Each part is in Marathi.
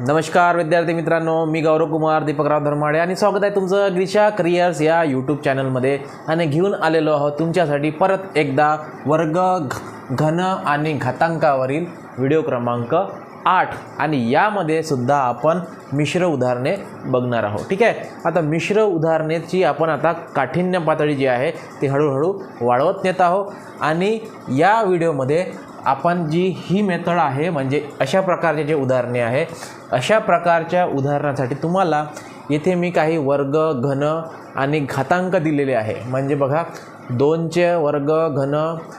नमस्कार विद्यार्थी मित्रांनो. मी गौरव कुमार दीपकराव धर्माडे आणि स्वागत आहे तुमचं ग्रीशा क्रियर्स या यूट्यूब चॅनलमध्ये आणि घेऊन आलेलो आहोत तुमच्यासाठी परत एकदा वर्ग घ घन आणि घातांकावरील व्हिडिओ क्रमांक आठ. आणि यामध्ये सुद्धा आपण मिश्र उदाहरणे बघणार आहोत. ठीक आहे? आता मिश्र उदाहरणेची आपण आता काठिण्य पातळी जी आहे ती हळूहळू वाढवत नेत आहोत. आणि या व्हिडिओमध्ये आपण जी ही मेथड आहे म्हणजे अशा प्रकारचे जे उदाहरणे आहे अशा प्रकारच्या उदाहरणासाठी तुम्हाला येथे मी काही वर्ग घन आणि घातांक दिलेले आहे. म्हणजे बघा दोनचे वर्ग घन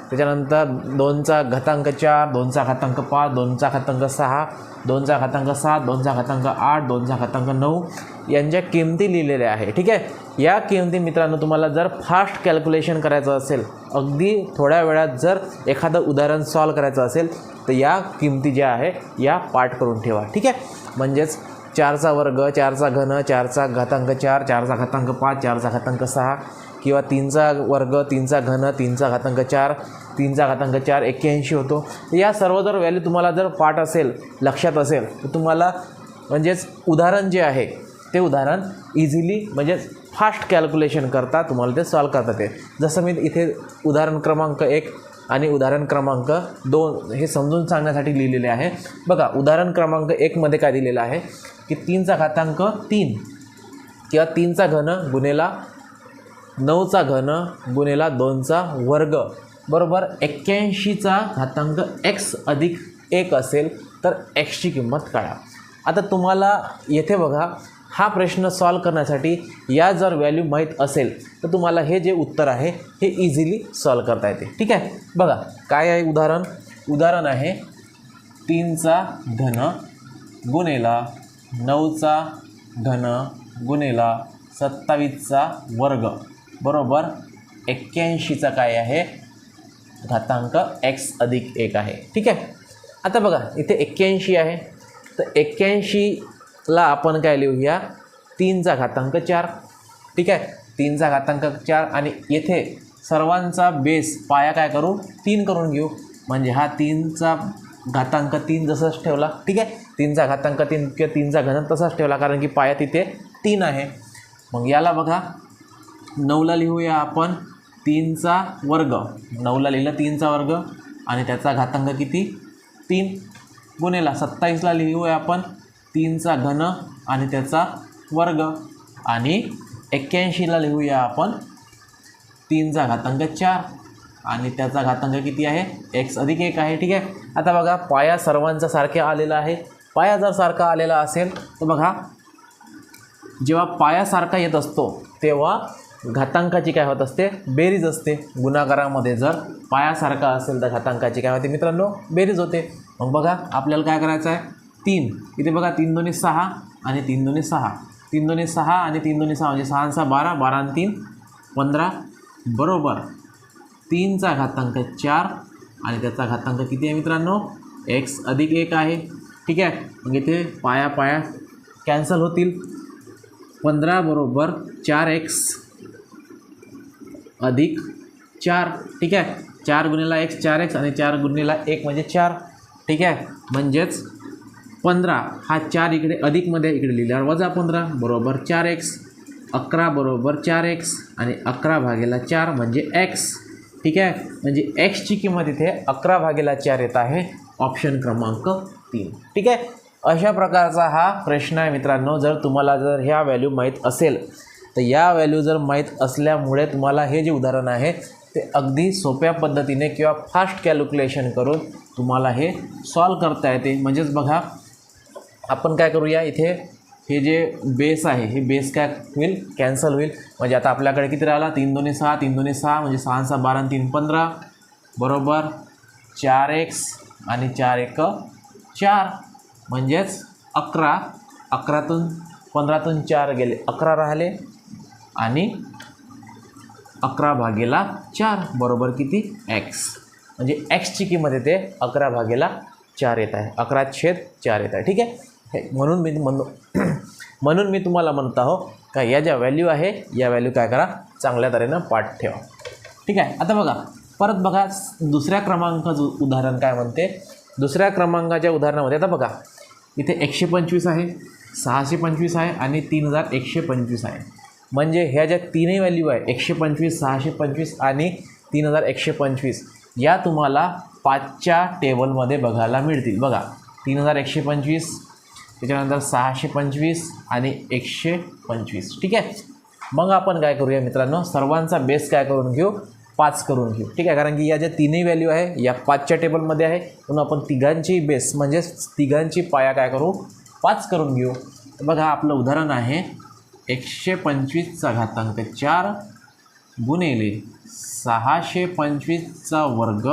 त्याच्यानंतर दोनचा घातांक चार दोनचा घातांक पाच दोनचा घातांक सहा दोनचा घातांक सात दोनचा घातांक आठ दोनचा घातांक नऊ यांच्या किमती लिहिलेल्या आहे ठीक आहे? या किमती मित्रांनो तुम्हाला जर फास्ट कॅल्क्युलेशन करायचं असेल अगदी थोड्या वेळात जर एखादं उदाहरण सॉल्व करायचं असेल तर या किमती ज्या आहे या पाठ करून ठेवा. ठीक आहे? म्हणजेच चारचा वर्ग चारचा घन चारचा घातांक चार चारचा घातांक पाच चारचा घातांक सहा किंवा तीनचा वर्ग तीनचा घन तीनचा घातांक चार तीनचा घातांक चार एक्क्याऐंशी होतो. तर या सर्व जर व्हॅल्यू तुम्हाला जर पाठ असेल लक्षात असेल तर तुम्हाला म्हणजेच उदाहरण जे आहे ते उदाहरण इझिली म्हणजे फास्ट कॅल्क्युलेशन करता तुम्हाला ते सॉल्व करता ते. जसं मी इथे उदाहरण क्रमांक एक आणि उदाहरण क्रमांक दोन हे समजून सांगण्यासाठी लिहिलेले आहे. बघा उदाहरण क्रमांक एकमध्ये काय दिलेलं आहे? की तीनचा घातांक तीन. किंवा तीनचा घन गुन्हेला नऊचा घन गुन्हेला दोनचा वर्ग. बरोबर? एक्क्याऐंशीचा घातांक एक्स अधिक एक असेल तर एक्सची किंमत काढा. आता तुम्हाला येथे बघा हा प्रश्न सॉल्व करण्यासाठी या जर व्हॅल्यू माहीत असेल तर तुम्हाला हे जे उत्तर आहे हे इझिली सॉल्व करता येते. ठीक आहे? बघा काय आहे उदाहरण? उदाहरण आहे तीनचा धन गुन्हेला नऊचा घन गुन्हेला सत्तावीसचा वर्ग. बरोबर? एक्क्याऐंशीचा काय आहे? घातांक एक्स अधिक एक आहे. ठीक आहे? आता बघा इथे एक्क्याऐंशी आहे. तर ला आपण काय लिहूया? तीनचा घातांक चार. ठीक आहे? तीनचा घातांक चार आणि येथे सर्वांचा बेस पाया काय करू? तीन करून घेऊ. म्हणजे हा तीनचा घातांक तीन जसाच ठेवला. ठीक आहे? तीनचा घातांक तीन किंवा तीनचा घन तसाच ठेवला कारण की पाया तिथे तीन आहे. मग याला बघा. नऊला लिहूया आपण तीनचा वर्ग. नऊला लिहिलं तीनचा वर्ग आणि त्याचा घातांक किती? तीन. गुन्हेला सत्तावीसला लिहूया आपण तीनचा घन आणि त्याचा वर्ग. आणि एक्क्याऐंशीला लिहूया आपण. तीनचा घातांक चार. आणि त्याचा घातांक किती आहे? एक्स अधिक एक आहे. ठीक आहे? आता बघा पाया सर्वांचा सारखे आलेला आहे. पाया जर सारखा आलेला असेल तर बघा जेव्हा पायासारखा येत असतो तेव्हा घातांकाची काय होत असते? बेरीज असते. गुणाकारामध्ये जर पायासारखा असेल तर घातांकाची काय होते मित्रांनो? बेरीज होते. मग बघा आपल्याला काय करायचं आहे तीन. इथे बघा तीन दोन्ही सहा आणि तीन दोन्ही सहा. तीन दोन्ही सहा आणि तीन दोन्ही सहा. म्हणजे सहा आणि सहा बारा बारा आणि तीन. पंधरा. बरोबर. तीनचा घातांक चार आणि त्याचा घातांक किती आहे मित्रांनो? एक्स अधिक एक आहे. ठीक आहे? मग इथे पाया पाया कॅन्सल होतील. पंधरा बरोबर चार एक्स अधिक चार. ठीक आहे? चार गुन्हेला एक्स चार एक्स आणि चार गुन्हेला एक म्हणजे चार. ठीक आहे? म्हणजेच पंधरा हा चार इकडे अधिकमध्ये इकडे लिहिल्यावर वजा पंधरा बरोबर चार एक्स अकरा बरोबर चार एक्स आणि अकरा भागेला चार म्हणजे एक्स ठीक आहे? म्हणजे एक्सची किंमत इथे अकरा भागेला चार येत आहे ऑप्शन क्रमांक तीन. ठीक आहे? अशा प्रकारचा हा प्रश्न आहे मित्रांनो जर तुम्हाला जर ह्या व्हॅल्यू माहीत असेल तर या व्हॅल्यू जर माहीत असल्यामुळे तुम्हाला हे जे उदाहरण आहे ते अगदी सोप्या पद्धतीने किंवा फास्ट कॅल्क्युलेशन करून तुम्हाला हे सॉल्व करता येते. म्हणजेच बघा आपण काय करूया इथे हे जे बेस आहे हे बेस काय होईल? कॅन्सल होईल. म्हणजे आता आपल्याकडे किती राहिला? तीन दोन्ही सहा तीन दोन्ही सहा म्हणजे सहा सहा बारा आणि तीन पंधरा. बरोबर? चार एक्स आणि चार एक चार. म्हणजेच अकरा. अकरातून पंधरातून चार गेले. अकरा राहिले आणि अकरा भागेला चार. बरोबर किती? एक्स म्हणजे एक्सची किंमत येते अकरा भागेला चार येत आहे. अकरा छेद चार येत आहे. ठीक आहे? हे म्हणून मी म्हणू म्हणून मी तुम्हाला म्हणत आहो का या ज्या व्हॅल्यू आहे या व्हॅल्यू काय करा चांगल्या तऱ्हेनं पाठ ठेवा. ठीक आहे? आता बघा परत बघा दुसऱ्या क्रमांकाचं उदाहरण काय म्हणते? दुसऱ्या क्रमांकाच्या उदाहरणामध्ये आता बघा इथे एकशे पंचवीस आहे सहाशे पंचवीस आहे आणि तीन हजार एकशे पंचवीस आहे. म्हणजे ह्या ज्या तीनही व्हॅल्यू आहे एकशे पंचवीस सहाशे पंचवीस आणि तीन हजार एकशे पंचवीस या तुम्हाला पाचच्या टेबलमध्ये बघायला मिळतील. बघा तीन हजार एकशे पंचवीस त्याच्यानंतर सहाशे पंचवीस आणि एकशे पंचवीस. ठीक आहे? मग आपण काय करूया मित्रांनो? सर्वांचा बेस काय करून घेऊ? पाच करून घेऊ. ठीक आहे? कारण की या ज्या तीनही व्हॅल्यू आहे या पाचच्या टेबलमध्ये आहे म्हणून आपण तिघांची बेस म्हणजेच तिघांची पाया काय करू? पाच करून घेऊ. तर बघा आपलं उदाहरण आहे एकशे पंचवीसचा घातांक चार गुणिले सहाशे पंचवीसचा वर्ग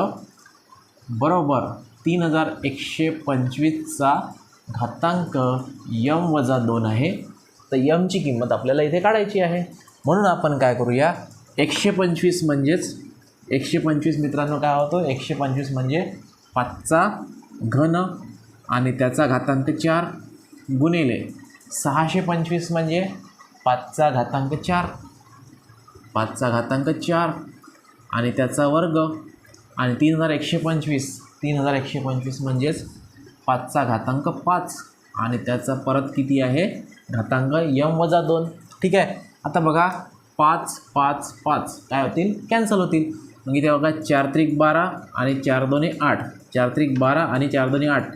बरोबर तीन हजार एकशे पंचवीसचा घातांक यम वजा दोन आहे तर यमची किंमत आपल्याला इथे काढायची आहे. म्हणून आपण काय करूया एकशे पंचवीस म्हणजेच एकशे पंचवीस मित्रांनो काय होतो? एकशे पंचवीस म्हणजे पाचचा घन आणि त्याचा घातांक चार गुणिले सहाशे पंचवीस म्हणजे पाचचा घातांक चार. पाचचा घातांक चार आणि त्याचा वर्ग आणि तीन हजार एकशे पंचवीस. तीन हजार एकशे पंचवीस म्हणजेच पाचचा घातांक पाच. आणि त्याचा परत किती आहे? घातांक यम वजा दोन. ठीक आहे? आता बघा पाच पाच पाच. काय होतील? कॅन्सल होतील. मग इथे बघा चार त्रिक बारा आणि चार दोन्ही आठ. चार त्रिक बारा आणि चार दोन्ही आठ.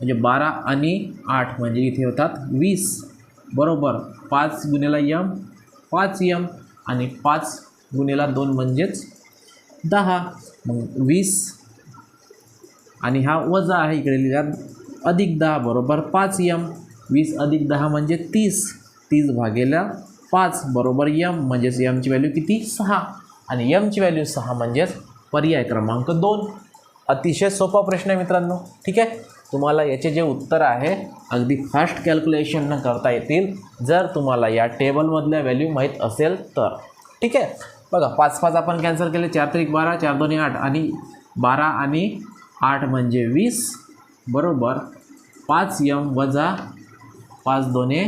म्हणजे बारा आणि आठ म्हणजे इथे होतात वीस. बरोबर. पाच गुन्हेला यम पाच यम आणि पाच गुन्हेला दोन म्हणजेच दहा. मग वीस आणि हा वजा आहे इकडे लिहिला अधिक दहा बरोबर पाच यम. वीस अधिक दहा म्हणजे तीस. तीस भागेला पाच बरोबर यम म्हणजेच यमची व्हॅल्यू किती? सहा. आणि यमची व्हॅल्यू सहा म्हणजेच पर्याय क्रमांक दोन. अतिशय सोपा प्रश्न आहे मित्रांनो. ठीक आहे? तुम्हाला याचे जे उत्तर आहे अगदी फास्ट कॅल्क्युलेशन न करता येतील. जर तुम्हाला या टेबलमधल्या व्हॅल्यू माहीत असेल तर. ठीक आहे? बघा पाच पाच आपण कॅन्सल केले चार तरी बारा चार दोन्ही आठ. आणि बारा आणि आठ म्हणजे वीस बरोबर पाच यम वजा पाच दोने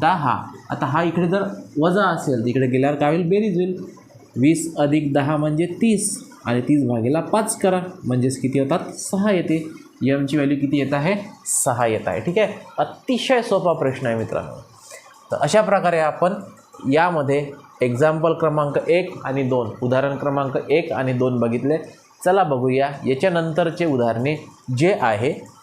दहा. आता हा इकडे जर वजा असेल तर इकडे गेल्यावर काय होईल? बेरीज होईल. वीस अधिक दहा म्हणजे तीस. आणि तीस भागेला पाच करा. म्हणजेच किती होतात? सहा येते. यमची व्हॅल्यू किती येत आहे? सहा येत आहे. ठीक आहे? अतिशय सोपा प्रश्न आहे मित्रांनो. तर अशा प्रकारे आपण यामध्ये एक्झाम्पल क्रमांक एक आणि दोन उदाहरण क्रमांक एक आणि दोन बघितले. चला बघूया. याच्यानंतरचे उदाहरणे जे आहे.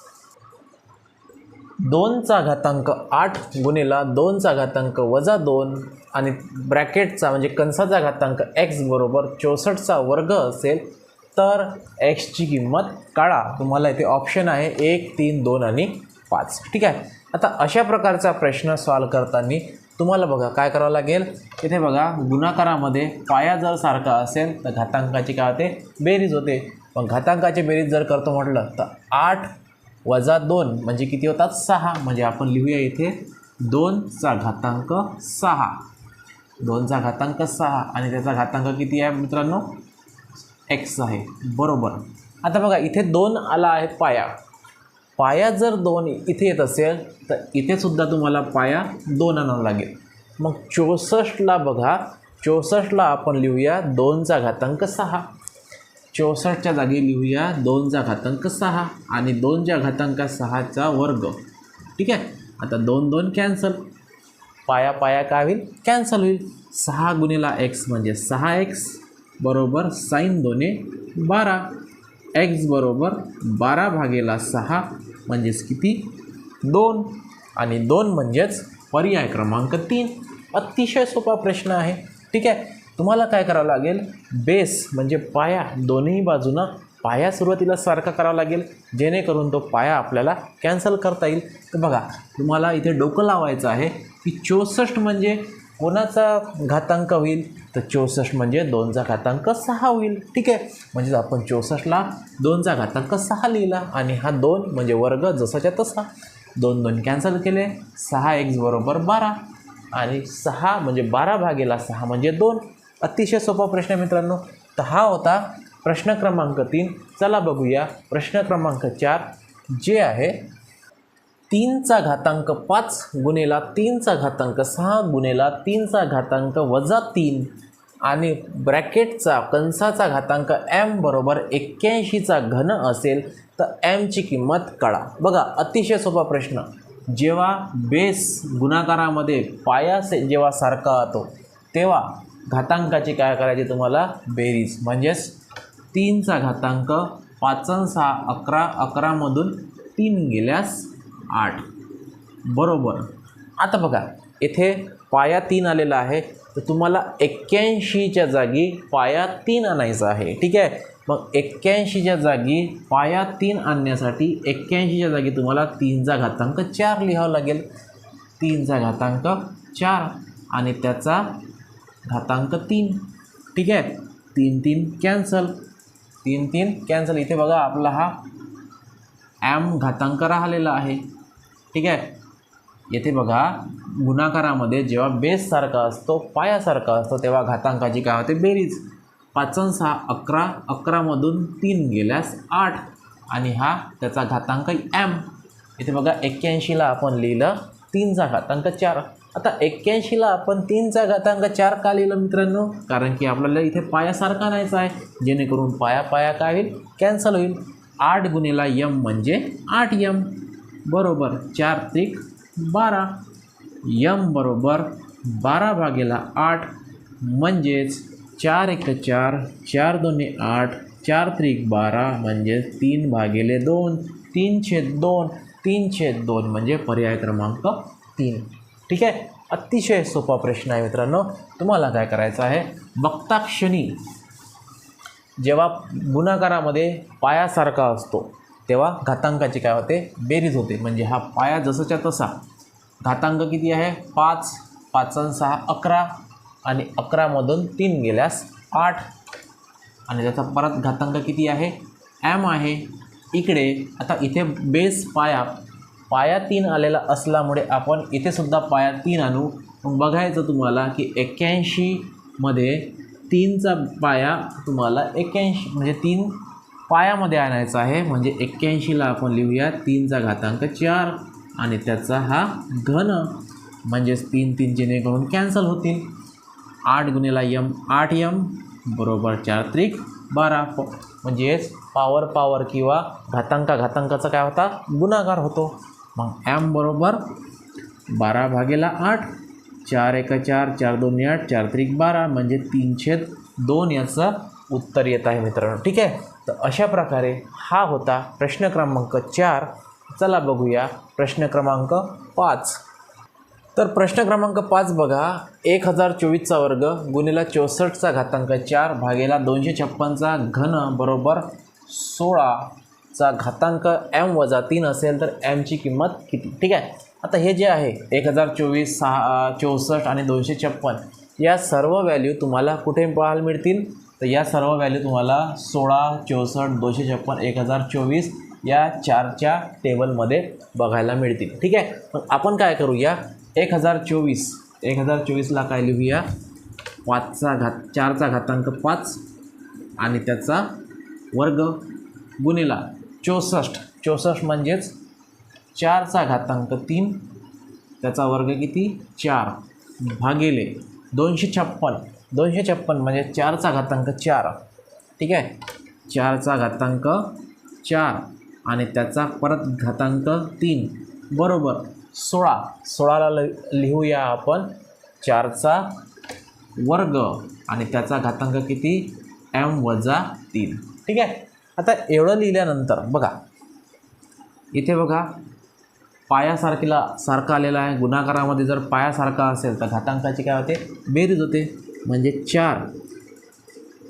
दोनचा घातांक आठ गुणिला दोनचा घातांक वजा दोन आणि ब्रॅकेटचा म्हणजे कंसाचा घातांक एक्स बरोबर चौसष्टचा वर्ग असेल तर एक्सची किंमत काढा. तुम्हाला इथे ऑप्शन आहे एक तीन दोन आणि पाच. ठीक आहे? आता अशा प्रकारचा प्रश्न सॉल्व करताना तुम्हाला बघा काय करावं लागेल? इथे बघा गुणाकारामध्ये पाया जर सारखा असेल तर घातांकाची काय होते? बेरीज होते. पण घातांकाची बेरीज जर करतो म्हटलं तर आठ वजा दोन म्हणजे किती होतात? सहा. म्हणजे आपण लिहूया इथे दोनचा घातांक सहा. दोनचा घातांक सहा. आणि त्याचा घातांक किती आहे मित्रांनो? एक्स आहे. बरोबर. आता बघा इथे दोन आला आहे पाया. पाया जर दोन इथे येत असेल तर इथेसुद्धा तुम्हाला पाया दोन आणावा लागेल. मग चौसष्टला बघा. चौसष्टला आपण लिहूया दोनचा घातांक सहा. चौसष्टच्या जागी लिहूया दोनचा घातांक सहा आणि दोनच्या घातांक सहाचा वर्ग. ठीक आहे? आता दोन दोन कॅन्सल. पाया पाया काय होईल? कॅन्सल होईल. सहा गुणिला एक्स म्हणजे सहा एक्स बरोबर साईन दोने बारा. एक्स बरोबर बारा भागेला सहा म्हणजेच किती? दोन. आणि दोन म्हणजेच पर्याय क्रमांक तीन. अतिशय सोपा प्रश्न आहे. ठीक आहे? तुम्हाला काय करावं लागेल? बेस म्हणजे पाया दोन्ही बाजूनं पाया सुरुवातीला सारखा करावा लागेल. जेणेकरून तो पाया आपल्याला कॅन्सल करता येईल. तर बघा तुम्हाला इथे डोकं लावायचं आहे की चौसष्ट म्हणजे कोणाचा घातांक होईल? तर चौसष्ट म्हणजे दोनचा घातांक सहा होईल. ठीक आहे? म्हणजेच आपण चौसष्टला दोनचा घातांक सहा लिहिला आणि हा दोन म्हणजे वर्ग जसाच्या तसा. दोन दोन कॅन्सल केले. सहा एक्स बरोबर बारा. आणि सहा म्हणजे बारा भागेला सहा म्हणजे दोन. अतिशय सोपा प्रश्न मित्रांनो. तर हा होता प्रश्न क्रमांक तीन. चला बघूया प्रश्न क्रमांक चार जे आहे तीनचा घातांक पाच गुणेला तीनचा घातांक सहा गुणेला तीनचा घातांक वजा तीन. आणि ब्रॅकेटचा कंसाचा घातांक एम बरोबर एक्क्याऐंशीचा घन असेल तर एमची किंमत कळा. बघा अतिशय सोपा प्रश्न. जेव्हा बेस गुणाकारामध्ये पाया से जेव्हा सारखा होतो तेव्हा घातांकाची काय करायची तुम्हाला? बेरीज. म्हणजेच तीनचा घातांक पाचन सहा अकरा अकरामधून तीन गेल्यास आठ. बरोबर. आता बघा इथे पाया तीन आलेला आहे तर तुम्हाला एक्क्याऐंशीच्या जागी पाया तीन आणायचा आहे. ठीक आहे? मग एक्क्याऐंशीच्या जागी पाया तीन आणण्यासाठी एक्क्याऐंशीच्या जागी तुम्हाला तीनचा घातांक चार लिहावं लागेल. तीनचा घातांक चार आणि त्याचा घातांक तीन. ठीक आहे? तीन तीन कॅन्सल. तीन तीन कॅन्सल. इथे बघा आपला हा ॲम घातांक राहिलेला आहे. ठीक आहे? येथे बघा गुणाकारामध्ये जेव्हा बेससारखा असतो पायासारखा असतो तेव्हा घातांकाची काय होते? बेरीज. पाचन सहा अकरा अकरामधून तीन गेल्यास आठ. आणि हा त्याचा घातांक एम इथे बघा एक्क्याऐंशीला आपण लिहिलं तीनचा घातांक चार. आता एक्क्याऐंशीला आपण तीनचा घातांक चार का लिहिलं मित्रांनो? कारण की आपल्याला इथे पायासारखा नाहीचा आहे. जेणेकरून पाया पाया काय होईल? कॅन्सल होईल. आठ गुणेला यम म्हणजे आठ यम. बरोबर चार त्रिक बारा. यम बरोबर बारा भागेला आठ म्हणजेच चार एक चार चार दोन्ही आठ चार त्रिक बारा म्हणजेच तीन भागेले दोन तीन छेद दोन तीन छेद दोन म्हणजे पर्याय क्रमांक तीन. ठीक आहे? अतिशय सोपा प्रश्न आहे मित्रांनो. तुम्हाला काय करायचं आहे? बघता क्षणी जेव्हा गुणाकारामध्ये पायासारखा असतो तेव्हा घातांकाची काय होते? बेरीज होते. म्हणजे हा पाया जसंच्या तसा घातांक किती आहे? पाच पाचन सहा अकरा आणि अकरामधून तीन गेल्यास आठ. आणि त्याचा परत घातांक किती आहे? ॲम आहे. इकडे आता इथे बेस पाया पाया तीन आलेला असल्यामुळे आपण इथेसुद्धा पाया तीन आणू. बघायचं तुम्हाला की एक्क्याऐंशीमध्ये तीनचा पाया तुम्हाला एक्क्याऐंशी म्हणजे तीन पायामध्ये आणायचा आहे. म्हणजे एक्क्याऐंशीला आपण लिहूया तीनचा घातांक चार आणि त्याचा हा घन. म्हणजेच तीन तीन जेणेकरून कॅन्सल होतील. आठ गुणेला यम आठ यम बरोबर चार त्रिक बारा. प म्हणजेच पावर पावर किंवा घातांका घातांकाचा काय होता? गुणाकार होतो. मग एम बरोबर बारा भागेला आठ चार एका चार चार दोन आठ चार त्रिक बारा म्हणजे तीनशे दोन याचं उत्तर येत आहे मित्रांनो. ठीक आहे? तर अशा प्रकारे हा होता प्रश्न क्रमांक चार. चला बघूया प्रश्न क्रमांक पाच. तर प्रश्न क्रमांक पाच बघा. एक हजार चोवीसचा वर्ग गुणिला चौसष्टचा घातांक चार भागेला दोनशे छप्पनचा घन बरोबर सोळाचा घातांक एम वजा तीन असेल तर एमची किंमत किती? ठीक आहे? आता हे जे आहे एक हजार चोवीस सहा चौसष्ट आणि दोनशे छप्पन या सर्व व्हॅल्यू तुम्हाला कुठे पाहायला मिळतील? तर या सर्व व्हॅल्यू तुम्हाला सोळा चौसष्ट दोनशे छप्पन एक हजार चोवीस या चारच्या टेबलमध्ये बघायला मिळतील. ठीक आहे? मग आपण काय करूया? एक हजार चोवीस एक हजार चोवीसला काय लिहूया? पाचचा घात चारचा घातांक पाच आणि त्याचा वर्ग गुणिला चौसष्ट. चौसष्ट म्हणजेच चारचा घातांक तीन त्याचा वर्ग किती? चार. भागिले दोनशे छप्पन. दोनशे छप्पन म्हणजे चारचा घातांक चार. ठीक आहे? चारचा घातांक चार आणि त्याचा परत घातांक तीन. बरोबर. सोळा. सोळाला ल लिहूया आपण. चारचा वर्ग आणि त्याचा घातांक किती? एम वजा तीन. ठीक आहे? आता एवढं लिहिल्यानंतर बघा. इथे बघा. पायासारखीला सारखा आलेला आहे. गुणाकारामध्ये जर पायासारखा असेल तर घातांकाची काय होते? बेरीज होते. म्हणजे चार.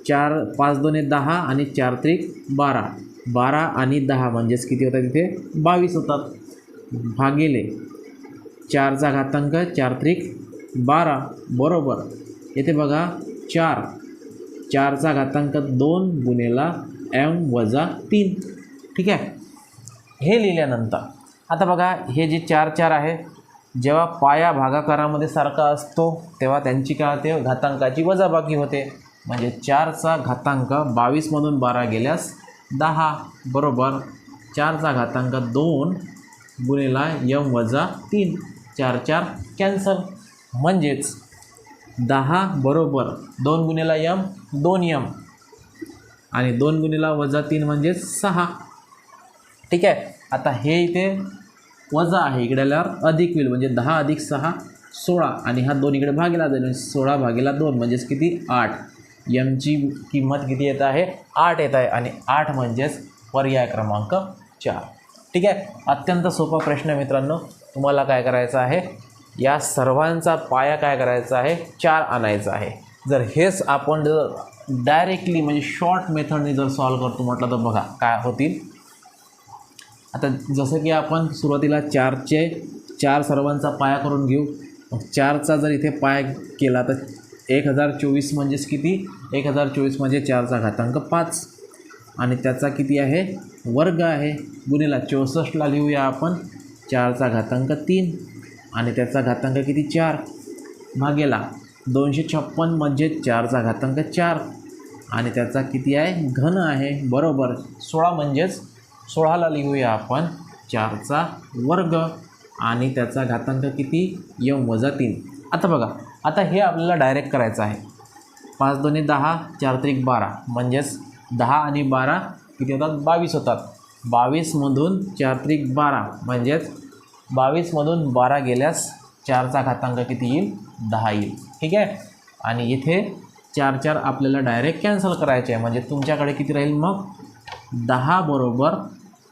चार पाच दोन दहा आणि चार त्रिक बारा. बारा आणि दहा म्हणजेच किती होतात तिथे बावीस होतात. भागिले. चारचा घातांक चार त्रिक बारा. बरोबर. येथे बघा चार. चारचा घातांक दोन गुणेला एम वजा तीन. ठीक आहे? हे लिहिल्यानंतर आता बघा हे जे चार चार आहे जेव्हा पाया भागाकारामध्ये सारखा असतो तेव्हा त्यांची काय होते? घातांकाची वजाबाकी होते. म्हणजे चारचा घातांक बावीसमधून बारा गेल्यास दहा. बरोबर? चारचा घातांक दोन गुणेला यम वजा तीन. चार चार कॅन्सल. म्हणजेच दहा बरोबर दोन गुणेला यम दोन यम. आणि दोन गुणेला वजा तीन म्हणजेच सहा. ठीक आहे? आता हे इथे वजा आहे. इकडे आल्यावर अधिक होईल. म्हणजे दहा अधिक सहा सोळा. आणि हा दोन इकडे भागेला जाईल म्हणजे सोळा भागेला दोन. म्हणजेच किती? आठ. यमची किंमत किती येत आहे? आठ येत आहे. आणि आठ म्हणजेच पर्याय क्रमांक चार. ठीक आहे? अत्यंत सोपा प्रश्न मित्रांनो. तुम्हाला काय करायचं आहे? या सर्वांचा पाया काय करायचा आहे? चार आणायचा आहे. जर हेच आपण जर डायरेक्टली म्हणजे शॉर्ट मेथडने जर सॉल्व करतो म्हटलं तर बघा काय होतील? आता जसं की आपण सुरुवातीला चारचे चार सर्वांचा पाया करून घेऊ. मग चारचा जर इथे पाया केला तर एक हजार चोवीस म्हणजेच किती? एक हजार चोवीस म्हणजे चारचा घातांक पाच. आणि त्याचा किती आहे? वर्ग आहे. गुन्हेला चौसष्टला लिहूया आपण. चारचा घातांक तीन. आणि त्याचा घातांक किती? चार. भागेला दोनशे छप्पन म्हणजे चारचा घातांक चार. आणि त्याचा किती आहे? घन आहे. बरोबर. सोळा म्हणजेच सोळाला लिहूया आपण. चारचा वर्ग आणि त्याचा घातांक किती? यम वजा तीन. आता बघा आता हे आपल्याला डायरेक्ट करायचं आहे. पाच दोन्ही दहा चार त्रिक बारा. म्हणजेच दहा आणि बारा किती होतात? बावीस होतात. बावीसमधून चार त्रिक बारा. म्हणजेच बावीसमधून बारा गेल्यास चारचा घातांक किती येईल? दहा येईल. ठीक आहे? आणि इथे चार चार आपल्याला डायरेक्ट कॅन्सल करायचे आहे. म्हणजे तुमच्याकडे किती राहील मग? दहा बरोबर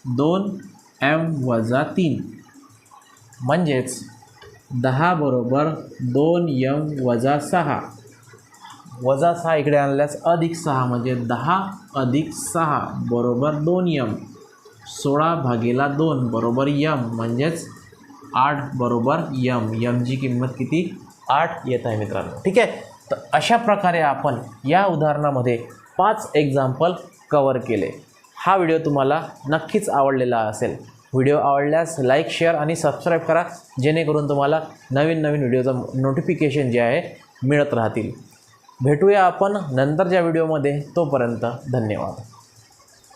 दोन एम वजा तीन. म्हणजेच दहा बरोबर दोन यम वजा सहा. वजा सहा इकडे आणल्यास अधिक सहा म्हणजे दहा अधिक सहा बरोबर दोन यम सोळा भागेला दोन बरोबर यम म्हणजेच आठ बरोबर यम यमची किंमत किती? आठ येत आहे मित्रांनो. ठीक आहे? तर अशा प्रकारे आपण या उदाहरणामध्ये पाच एक्झाम्पल कवर केले. हा व्हिडिओ तुम्हाला नक्कीच आवडलेला असेल. व्हिडिओ आवडल्यास लाईक शेअर आणि सबस्क्राईब करा जेणेकरून तुम्हाला नवीन नवीन व्हिडिओचं नोटिफिकेशन जे आहे मिळत राहतील. भेटूया आपण नंतरच्या व्हिडिओमध्ये. तोपर्यंत धन्यवाद.